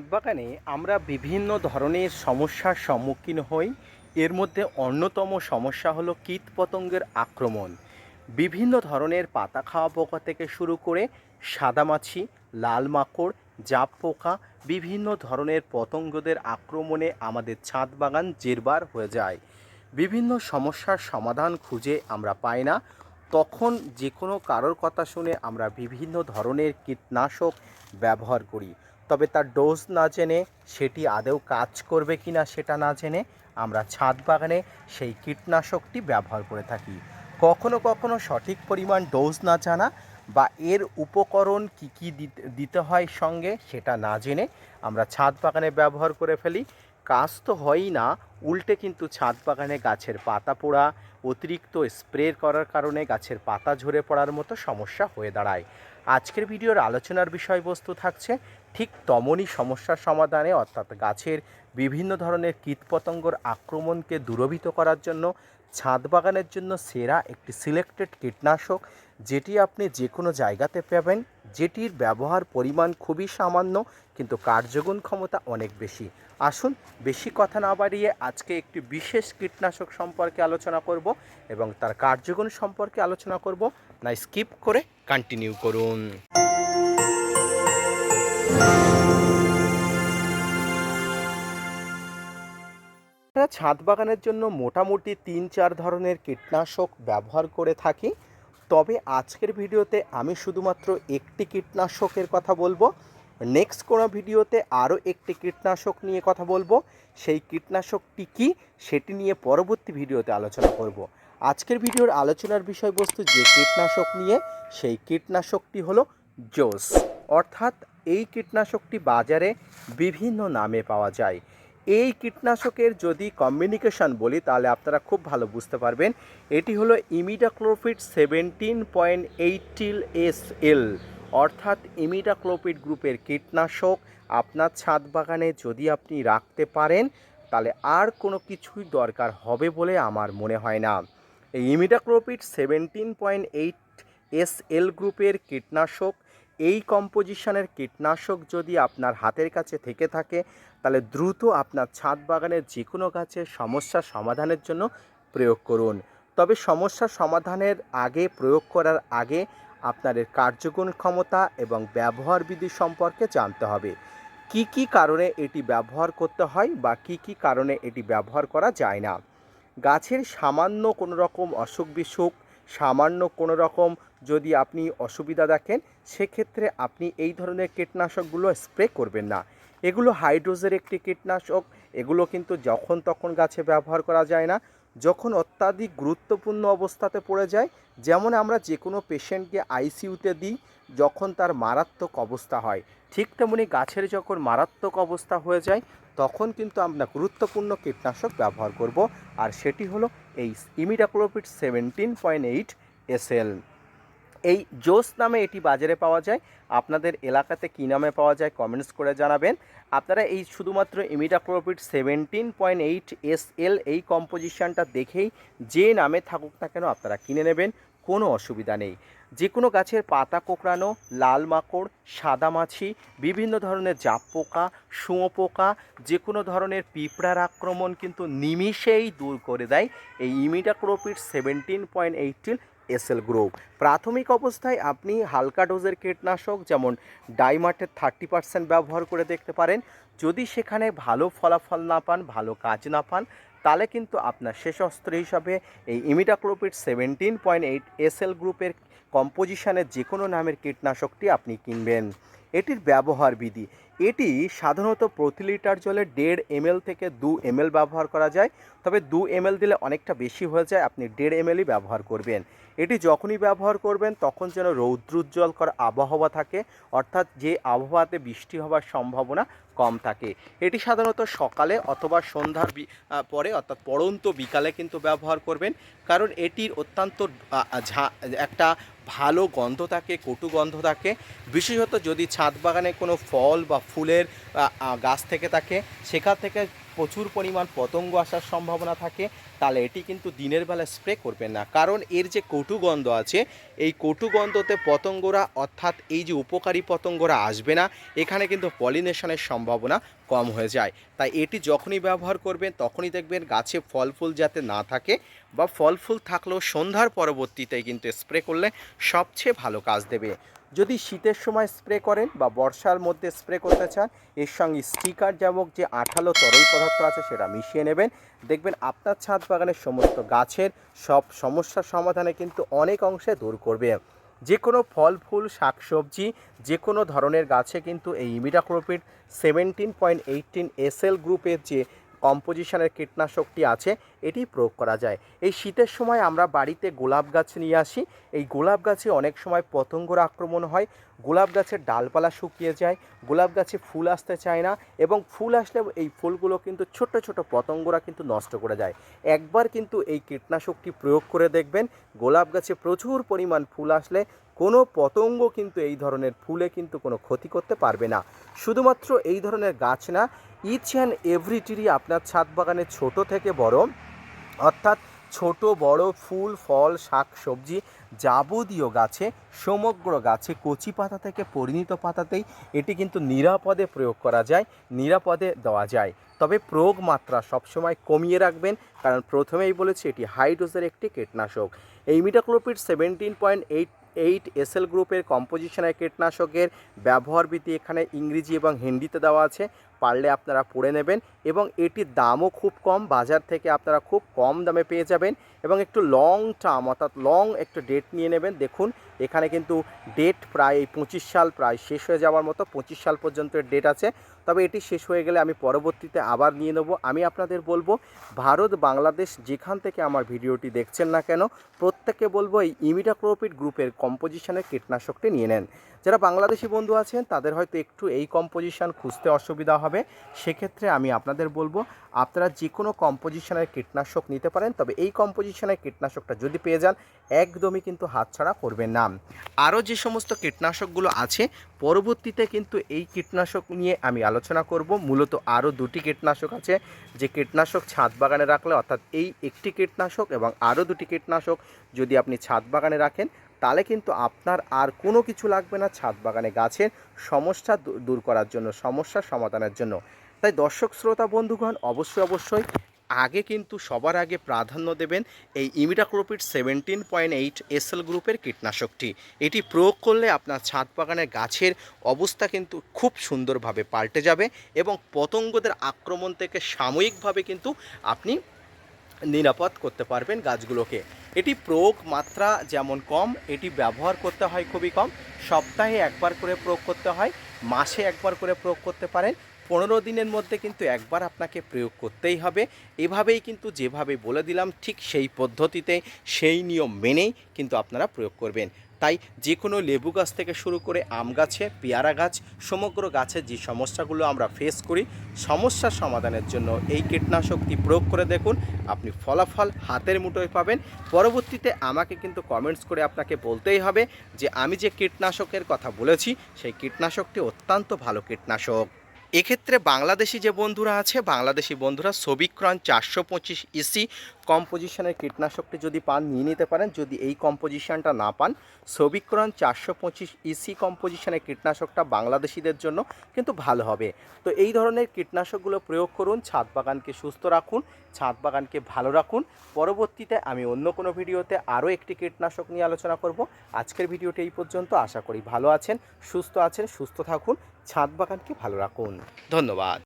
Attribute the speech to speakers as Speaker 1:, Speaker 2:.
Speaker 1: বাগানে আমরা বিভিন্ন ধরনের সমস্যার সম্মুখীন হই। এর মধ্যে অন্যতম সমস্যা হলো কীট পতঙ্গের আক্রমণ। বিভিন্ন ধরনের পাতা খাওয়া পোকা থেকে শুরু করে সাদামাছি লাল মাকড়, জাপ পোকা, বিভিন্ন ধরনের পতঙ্গদের আক্রমণে আমাদের ছাদ বাগান জেরবার হয়ে যায়। বিভিন্ন সমস্যার সমাধান খুঁজে আমরা পাই না। তখন যে কোনো কারোর কথা শুনে আমরা বিভিন্ন ধরনের কীটনাশক ব্যবহার করি। তবে তার ডোজ না জেনে সেটি আদৌ কাজ করবে কি না সেটা না জেনে আমরা ছাদ বাগানে সেই কীটনাশকটি ব্যবহার করে থাকি। কখনো কখনো সঠিক পরিমাণ ডোজ না জানা বা এর উপকরণ কি কি দিতে হয় সঙ্গে সেটা না জেনে আমরা ছাদ বাগানে ব্যবহার করে ফেলি। কাজ তো হয়ই না, উল্টে কিন্তু ছাদ বাগানে গাছের পাতা পোড়া, অতিরিক্ত স্প্রে করার কারণে গাছের পাতা ঝরে পড়ার মতো সমস্যা হয়ে দাঁড়ায়। আজকের ভিডিওর আলোচনার বিষয়বস্তু থাকছে ঠিক তমনই সমস্যার সমাধানে, অর্থাৎ গাছের বিভিন্ন ধরনের কীটপতঙ্গর আক্রমণকে দূরভীত করার জন্য, ছাদ বাগানের জন্য সেরা একটি সিলেক্টেড কীটনাশক, যেটি আপনি যে কোনো জায়গাতে পাবেন। যেটির ব্যবহার পরিমাণ খুবই সামান্য, কিন্তু কার্যগুণ ক্ষমতা অনেক বেশি। আসুন বেশি কথা না বাড়িয়ে আজকে একটি বিশেষ কীটনাশক সম্পর্কে আলোচনা করব এবং তার কার্যগুণ সম্পর্কে আলোচনা করব। না স্কিপ করে কন্টিনিউ করুন। আমরা ছাদ বাগানের জন্য মোটামুটি তিন চার ধরনের কীটনাশক ব্যবহার করে থাকি। তবে আজকের ভিডিওতে আমি শুধুমাত্র একটি কীটনাশকের কথা বলব। নেক্সট কোনো ভিডিওতে আরও একটি কীটনাশক নিয়ে কথা বলব। সেই কীটনাশকটি কি সেটি নিয়ে পরবর্তী ভিডিওতে আলোচনা করব। আজকের ভিডিওর আলোচনার বিষয়বস্তু যে কীটনাশক নিয়ে, সেই কীটনাশকটি হলো জোস। অর্থাৎ এই কীটনাশকটি বাজারে বিভিন্ন নামে পাওয়া যায়। এই কীটনাশকের যদি কমিউনিকেশন বলি, তাহলে আপনারা খুব ভালো বুঝতে পারবেন। এটি হলো imidacloprid seventeen point eight S L অর্থাৎ ইমিডাক্লোপিড গ্রুপের কীটনাশক। আপনার ছাদ বাগানে যদি আপনি রাখতে পারেন, তাহলে আর কোনো কিছুই দরকার হবে বলে আমার মনে হয় না। এই imidacloprid seventeen point eight S L গ্রুপের কীটনাশক এই কম্পোজিশনের কীটনাশক যদি আপনার হাতের কাছে থেকে থাকে, তাহলে দ্রুত আপনার ছাদ বাগানের যে কোনো গাছের সমস্যার সমাধানের জন্য প্রয়োগ করুন। তবে সমস্যার সমাধানের আগে প্রয়োগ করার আগে আপনাদের কার্যগুণ ক্ষমতা এবং ব্যবহার বিধি সম্পর্কে জানতে হবে। কি কি কারণে এটি ব্যবহার করতে হয় বা কি কি কারণে এটি ব্যবহার করা যায় না? গাছের সামান্য কোনো রকম অসুখ বিসুখ সামান্য কোনো রকম যদি আপনি অসুবিধা দেখেন, সেক্ষেত্রে আপনি এই ধরনের কীটনাশকগুলো স্প্রে করবেন না। এগুলো হাইড্রোজের একটি কীটনাশক, এগুলো কিন্তু যখন তখন গাছে ব্যবহার করা যায় না। যখন অত্যাধিক গুরুত্বপূর্ণ অবস্থাতে পড়ে যায়, যেমন আমরা যে কোনো পেশেন্টকে আইসিইউতে দিই, যখন তার মারাত্মক অবস্থা হয়। ঠিক তেমনি গাছের যখন মারাত্মক অবস্থা হয়ে যায়, তখন কিন্তু আমরা গুরুত্বপূর্ণ কীটনাশক ব্যবহার করব, আর সেটি হলো এই imidacloprid seventeen point eight SL এই জোস নামে এটি বাজারে পাওয়া যায়। আপনাদের এলাকাতে কী নামে পাওয়া যায় কমেন্টস করে জানাবেন। আপনারা এই শুধুমাত্র imidacloprid seventeen point eight S L এই কম্পোজিশনটা দেখেই যে নামে থাকুক না কেন আপনারা কিনে নেবেন, কোনো অসুবিধা নেই। যে কোনো গাছের পাতা কোঁকড়ানো, লাল মাকড়, সাদা মাছি, বিভিন্ন ধরনের জাপ পোকা, শুঁয়ো পোকা, যে কোনো ধরনের পিঁপড়ার আক্রমণ কিন্তু নিমিষেই দূর করে দেয়। এই imidacloprid seventeen point eighteen SL group. প্রাথমিক অবস্থায় আপনি হালকা ডোজের কীটনাশক, যেমন ডাইমার্টের থার্টি পার্সেন্ট ব্যবহার করে দেখতে পারেন। যদি সেখানে ভালো ফলাফল না পান, ভালো কাজ না পান, তাহলে কিন্তু আপনার শেষ অস্ত্র হিসাবে এই imidacloprid seventeen point eight SL গ্রুপের কম্পোজিশনের যে কোনো নামের কীটনাশকটি আপনি কিনবেন। এটির ব্যবহার বিধি। এটি সাধারণত প্রতি লিটার জলে দেড় এমএল থেকে দু এমএল ব্যবহার করা যায়। তবে দু এমএল দিলে অনেকটা বেশি হয়ে যায়, আপনি দেড় এমএলই ব্যবহার করবেন। এটি যখনই ব্যবহার করবেন, তখন যেন রৌদ্রোজ্জ্বলকর আবহাওয়া থাকে, অর্থাৎ যে আবহাওয়াতে বৃষ্টি হওয়ার সম্ভাবনা কম থাকে। এটি সাধারণত সকালে অথবা সন্ধ্যার পরে, অর্থাৎ পড়ন্ত বিকালে কিন্তু ব্যবহার করবেন। কারণ এটির অত্যন্ত একটা ভালো গন্ধ থাকে, কটু গন্ধ থাকে। বিশেষত যদি ছাদ বাগানে কোনো ফল বা ফুলের গাছ থেকে থাকে, সেখান থেকে প্রচুর পরিমাণ পতঙ্গ আসার সম্ভাবনা থাকে, তাহলে এটি কিন্তু দিনের বেলা স্প্রে করবেন না। কারণ এর যে কটু গন্ধ আছে, এই কটু গন্ধতে পতঙ্গরা, অর্থাৎ এই যে উপকারী পতঙ্গরা আসবে না, এখানে কিন্তু পলিনেশনের সম্ভাবনা কম হয়ে যায়। তাই এটি যখনই ব্যবহার করবেন, তখনই দেখবেন গাছে ফল ফুল যাতে না থাকে বা ফল ফুল থাকলেও সন্ধ্যার পরবর্তীতে কিন্তু স্প্রে করলে সবচেয়ে ভালো কাজ দেবে। যদি শীতের সময় স্প্রে করেন বা বর্ষার মধ্যে স্প্রে করতে চান, এর সঙ্গে স্টিকার যেমন যে আঠালো তরল পদার্থ আছে সেটা মিশিয়ে নেবেন। দেখবেন আপনার ছাদ বাগানের সমস্ত গাছের সব সমস্যার সমাধানে কিন্তু অনেক অংশে দূর করবে। যে কোনো ফল, ফুল, শাকসবজি, যে কোনো ধরনের গাছে কিন্তু এই imidacloprid seventeen point eighteen SL গ্রুপের যে কম্পোজিশনের কীটনাশকটি আছে এটি প্রয়োগ করা যায়। এই শীতের সময় আমরা বাড়িতে গোলাপ গাছ নিয়ে আসি। এই গোলাপ গাছে অনেক সময় পতঙ্গর আক্রমণ হয়। গোলাপ গাছের ডালপালা শুকিয়ে যায়, গোলাপ গাছে ফুল আসতে চায় না এবং ফুল আসলে এই ফুলগুলো কিন্তু ছোট ছোট পতঙ্গরা কিন্তু নষ্ট করে যায়। একবার কিন্তু এই কীটনাশকটি প্রয়োগ করে দেখবেন, গোলাপ গাছে প্রচুর পরিমাণ ফুল আসলে কোনো পতঙ্গ কিন্তু এই ধরনের ফুলে কিন্তু কোনো ক্ষতি করতে পারবে না। শুধুমাত্র এই ধরনের গাছ না ইচ অ্যান্ড এভরি ট্রি আপনার ছাদ বাগানে ছোট থেকে বড়, অর্থাৎ ছোট, বড় ফুল, ফল, শাক, সবজি যাবতীয় গাছে, সমগ্র গাছে কচি পাতা থেকে পরিণত পাতাতেই এটি কিন্তু নিরাপদে প্রয়োগ করা যায়, নিরাপদে দেওয়া যায়। তবে প্রয়োগ মাত্রা সবসময় কমিয়ে রাখবেন, কারণ প্রথমেই বলেছি এটি হাই ডোজের একটি কীটনাশক। এই imidacloprid seventeen point eight eight S L গ্রুপের কম্পোজিশনের কীটনাশকের ব্যবহারবিধি এখানে ইংরেজি এবং হিন্দিতে দেওয়া আছে, পারলে আপনারা পড়ে নেবেন এবং এটির দামও খুব কম, বাজার থেকে আপনারা খুব কম দামে পেয়ে যাবেন এবং একটু লং টার্ম অর্থাৎ লং একটু ডেট নিয়ে নেবেন। দেখুন এখানে কিন্তু ডেট প্রায় এই পঁচিশ সাল প্রায় শেষ হয়ে যাওয়ার মতো পঁচিশ সাল পর্যন্ত ডেট আছে। তবে এটি শেষ হয়ে গেলে আমি পরবর্তীতে আবার নিয়ে নেব। আমি আপনাদের বলব, ভারত, বাংলাদেশ যেখান থেকে আমার ভিডিওটি দেখছেন না কেন, প্রত্যেককে বলব এই ইমিডাক্লোপিড গ্রুপের কম্পোজিশনের কীটনাশকটি নিয়ে নেন। যারা বাংলাদেশি বন্ধু আছেন, তাদের হয়তো একটু এই কম্পোজিশন খুঁজতে অসুবিধা হবে। সেক্ষেত্রে আমি আপনাদের বলব, আপনারা যে কোনো কম্পোজিশনের কীটনাশক নিতে পারেন, তবে এই কম্পোজিশনের কীটনাশকটা যদি পেয়ে যান, একদমই কিন্তু হাতছাড়া করবেন না। আরও যে সমস্ত কীটনাশকগুলো আছে, পরবর্তীতে কিন্তু এই কীটনাশক নিয়ে আমি আলোচনা করব। মূলত আরও দুটি কীটনাশক আছে, যে কীটনাশক ছাদ বাগানে রাখলে, অর্থাৎ এই একটি কীটনাশক এবং আরও দুটি কীটনাশক যদি আপনি ছাদ বাগানে রাখেন তাহলে কিন্তু আপনার আর কোনো কিছু লাগবে না ছাদ বাগানে গাছের সমস্যা দূর করার জন্য সমস্যার সমাধানের জন্য। তাই দর্শক, শ্রোতা, বন্ধুগণ, অবশ্যই অবশ্যই আগে কিন্তু সবার আগে প্রাধান্য দেবেন এই imidacloprid seventeen point eight SL গ্রুপের কীটনাশকটি। এটি প্রয়োগ করলে আপনার ছাদ বাগানের গাছের অবস্থা কিন্তু খুব সুন্দরভাবে পাল্টে যাবে এবং পতঙ্গদের আক্রমণ থেকে সাময়িকভাবে কিন্তু আপনি নিরাপদ করতে পারবেন গাছগুলোকে। এটি প্রয়োগ মাত্রা যেমন কম, এটি ব্যবহার করতে হয় খুবই কম। সপ্তাহে একবার করে প্রয়োগ করতে হয়, মাসে একবার করে প্রয়োগ করতে পারেন। পনেরো দিনের মধ্যে কিন্তু একবার আপনাকে প্রয়োগ করতেই হবে। এভাবেই কিন্তু যেভাবে বলে দিলাম, ঠিক সেই পদ্ধতিতে, সেই নিয়ম মেনেই কিন্তু আপনারা প্রয়োগ করবেন। তাই যে কোনো লেবু গাছ থেকে শুরু করে আম গাছে, পেয়ারা গাছ, সমগ্র গাছের যে সমস্যাগুলো আমরা ফেস করি সমস্যার সমাধানের জন্য এই কীটনাশকটি প্রয়োগ করে দেখুন। আপনি ফলাফল হাতের মুঠোয় পাবেন। পরবর্তীতে আমাকে কিন্তু কমেন্টস করে আপনাকে বলতেই হবে যে, আমি যে কীটনাশকের কথা বলেছি, সেই কীটনাশকটি অত্যন্ত ভালো কীটনাশক। এক্ষেত্রে বাংলাদেশি যে বন্ধুরা আছে, বাংলাদেশি বন্ধুরা সবিক্রন চারশো পঁচিশ ইসি কম্পোজিশনের কীটনাশকটি যদি পান, নিয়ে নিতে পারেন। যদি এই কম্পোজিশনটা না পান সবিক্রন চারশো পঁচিশ ইসি কম্পোজিশনের কীটনাশকটা বাংলাদেশিদের জন্য কিন্তু ভালো হবে। তো এই ধরনের কীটনাশকগুলো প্রয়োগ করুন, ছাদ বাগানকে সুস্থ রাখুন, ছাদ বাগানকে ভালো রাখুন। পরবর্তীতে আমি অন্য কোনো ভিডিওতে আরও একটি কীটনাশক নিয়ে আলোচনা করব। আজকের ভিডিওটি এই পর্যন্ত। আশা করি ভালো আছেন, সুস্থ আছেন, সুস্থ থাকুন, ছাদ বাগানকে ভালো রাখুন। ধন্যবাদ।